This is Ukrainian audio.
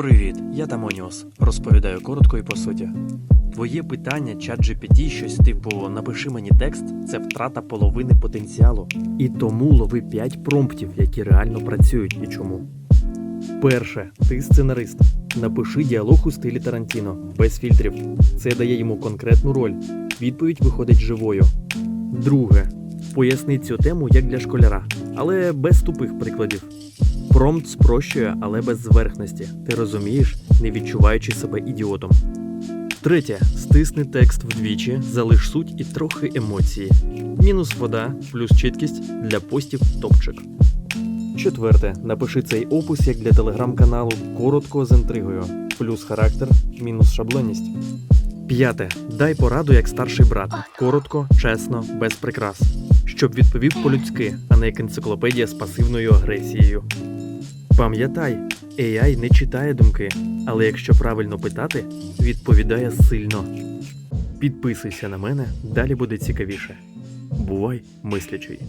Привіт, я Тамоніос. Розповідаю коротко і по суті. Твоє питання чат GPT щось типу напиши мені текст це втрата половини потенціалу. І тому лови 5 промптів, які реально працюють і чому. Перше, ти сценарист. Напиши діалог у стилі Тарантіно, без фільтрів. Це дає йому конкретну роль. Відповідь виходить живою. Друге, поясни цю тему як для школяра, але без тупих прикладів. Промпт спрощує, але без зверхності. Ти розумієш, не відчуваючи себе ідіотом. Третє. Стисни текст вдвічі, залиш суть і трохи емоції. Мінус вода, плюс чіткість для постів топчик. Четверте. Напиши цей опис як для телеграм-каналу коротко з інтригою, плюс характер, мінус шаблонність. П'яте. Дай пораду як старший брат. Коротко, чесно, без прикрас. Щоб відповів по-людськи, а не як енциклопедія з пасивною агресією. Пам'ятай, AI не читає думки, але якщо правильно питати, відповідає сильно. Підписуйся на мене, далі буде цікавіше. Бувай мислячий.